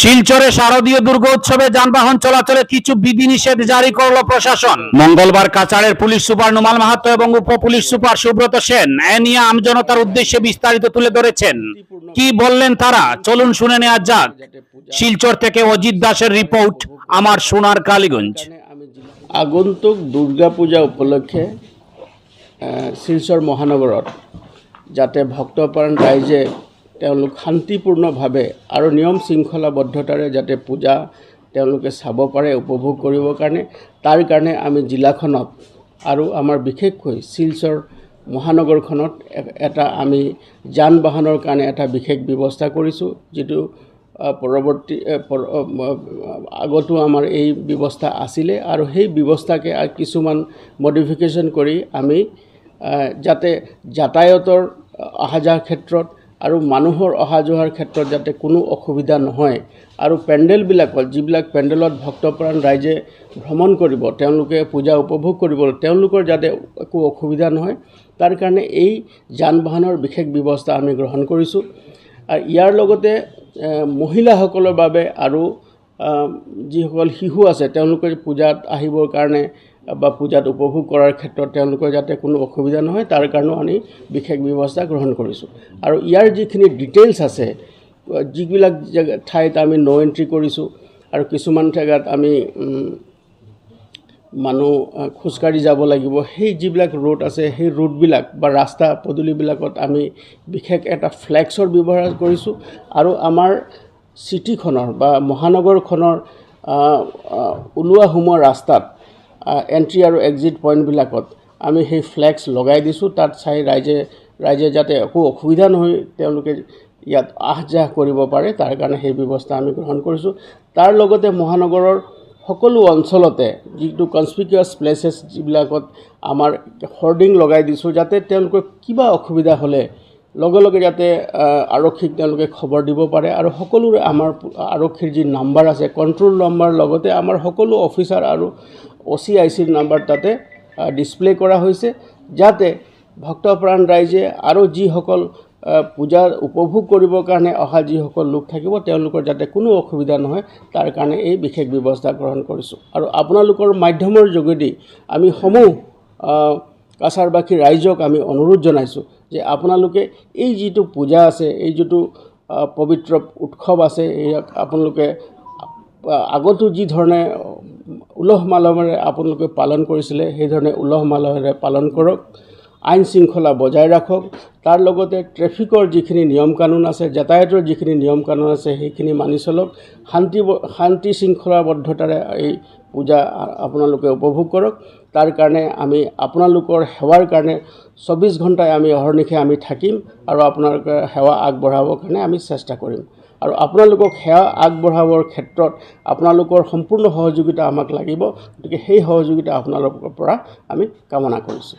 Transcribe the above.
শিলচরে শারদীয় দুর্গোৎসবে যানবাহন চলাচলে কিছু বিধিনিষেধ জারি করল প্রশাসন। মঙ্গলবার কাছাড়ের পুলিশ সুপার নুমাল মাহাতো এবং উপ পুলিশ সুপার সুব্রত সেন এ নিয়ে আমজনতার উদ্দেশ্যে বিস্তারিত তুলে ধরেছেন। কি বললেন তারা? চলুন শুনে নেওয়া যাক। শিলচর থেকে অজিত দাসের রিপোর্ট, আমার সোনার কালীগঞ্জ। আগন্তুক দুৰ্গা পূজা উপলক্ষে শিলচর শিলচৰ মহানগৰত যাতে ভক্তপ্ৰাণ ৰাইজে তেওঁলোক শান্তিপূৰ্ণভাৱে আৰু নিয়ম শৃংখলাবদ্ধতাৰে যাতে পূজা তেওঁলোকে চাব পাৰে, উপভোগ কৰিবৰ কাৰণে। তাৰ কাৰণে আমি জিলাখনত আৰু আমাৰ বিশেষকৈ শিলচৰ মহানগৰখনত এটা আমি যান বাহনৰ কাৰণে এটা বিশেষ ব্যৱস্থা কৰিছোঁ, যিটো পৰৱৰ্তী আগতো আমাৰ এই ব্যৱস্থা আছিলে আৰু সেই ব্যৱস্থাকে কিছুমান মডিফিকেশ্যন কৰি আমি যাতে যাতায়াতৰ অহা যোৱাৰ ক্ষেত্ৰত আৰু মানুহৰ অহা যোৱাৰ ক্ষেত্ৰত যাতে কোনো অসুবিধা নহয়। আৰু পেণ্ডেলবিলাকত যিবিলাক পেণ্ডেলত ভক্তপ্ৰাণ ৰাইজে ভ্ৰমণ কৰিব তেওঁলোকে পূজা উপভোগ কৰিব তেওঁলোকৰ যাতে একো অসুবিধা নহয় তাৰ কাৰণে এই যান বাহনৰ বিশেষ ব্যৱস্থা আমি গ্ৰহণ কৰিছোঁ। আৰু ইয়াৰ লগতে মহিলাসকলৰ বাবে আৰু যিসকল শিশু আছে তেওঁলোকে পূজাত আহিবৰ কাৰণে বা পূজাত উপভোগ কৰাৰ ক্ষেত্ৰত তেওঁলোকৰ যাতে কোনো অসুবিধা নহয় তাৰ কাৰণেও আমি বিশেষ ব্যৱস্থা গ্ৰহণ কৰিছোঁ। আৰু ইয়াৰ যিখিনি ডিটেইলছ আছে যিবিলাক জেগা ঠাইত আমি ন' এণ্ট্ৰি কৰিছোঁ আৰু কিছুমান জেগাত আমি মানুহ খোজকাঢ়ি যাব লাগিব সেই যিবিলাক ৰোড আছে সেই ৰোডবিলাক বা ৰাস্তা পদূলিবিলাকত আমি বিশেষ এটা ফ্লেক্সৰ ব্যৱহাৰ কৰিছোঁ আৰু আমাৰ চিটিখনৰ বা মহানগৰখনৰ ওলোৱা সোমোৱা ৰাস্তাত এণ্ট্ৰি আৰু এক্সিট পইণ্টবিলাকত আমি সেই ফ্লেক্স লগাই দিছোঁ। তাত চাই ৰাইজে ৰাইজে যাতে একো অসুবিধা নহয় তেওঁলোকে ইয়াত আহ যাহ কৰিব পাৰে। তাৰ কাৰণে সেই ব্যৱস্থা আমি গ্ৰহণ কৰিছোঁ। তাৰ লগতে মহানগৰৰ সকলো অঞ্চলতে যিটো কনস্পিকুৱাছ প্লেচেছ যিবিলাকত আমাৰ হৰ্ডিং লগাই দিছোঁ যাতে তেওঁলোকৰ কিবা অসুবিধা হ'লে লগে লগে যাতে আৰক্ষীক তেওঁলোকে খবৰ দিব পাৰে। আৰু সকলোৰে আমাৰ আৰক্ষীৰ যি নাম্বাৰ আছে কণ্ট্ৰল নম্বৰ লগতে আমাৰ সকলো অফিচাৰ আৰু অ' চি আই চিৰ নাম্বাৰ তাতে ডিছপ্লে কৰা হৈছে যাতে ভক্তপ্ৰাণ ৰাইজে আৰু যিসকল পূজাৰ উপভোগ কৰিবৰ কাৰণে অহা যিসকল লোক থাকিব, তেওঁলোকৰ যাতে কোনো অসুবিধা নহয়, তাৰ কাৰণে এই বিশেষ ব্যৱস্থা গ্ৰহণ কৰিছোঁ। আৰু আপোনালোকৰ মাধ্যমৰ যোগেদি আমি সমূহ কাছাৰবাসী ৰাইজক আমি অনুৰোধ জনাইছোঁ যে আপোনালোকে এই যিটো পূজা আছে, এই যিটো পবিত্ৰ উৎসৱ আছে ইয়াক আপোনালোকে আগতো যি ধৰণে উলহ মালহেৰে আপোনালোকে পালন কৰিছিলে সেইধৰণে উলহ মালহেৰে পালন কৰক, আইন শৃংখলা বজাই ৰাখক। তাৰ লগতে ট্ৰেফিকৰ যিখিনি নিয়ম কানুন আছে, যাতায়াতৰ যিখিনি নিয়ম কানুন আছে, সেইখিনি মানি চলক। শান্তি শান্তি শৃংখলাবদ্ধতাৰে এই পূজা আপোনালোকে উপভোগ কৰক। তাৰ কাৰণে আমি আপোনালোকৰ সেৱাৰ কাৰণে চৌবিছ ঘণ্টাই আমি অহৰ্নিশে আমি থাকিম আৰু আপোনালোকে সেৱা আগবঢ়াবৰ কাৰণে আমি চেষ্টা কৰিম। আৰু আপোনালোকক সেৱা আগবঢ়াবৰ ক্ষেত্ৰত আপোনালোকৰ সম্পূৰ্ণ সহযোগিতা আমাক লাগিব। গতিকে সেই সহযোগিতা আপোনালোকৰ পৰা আমি কামনা কৰিছোঁ।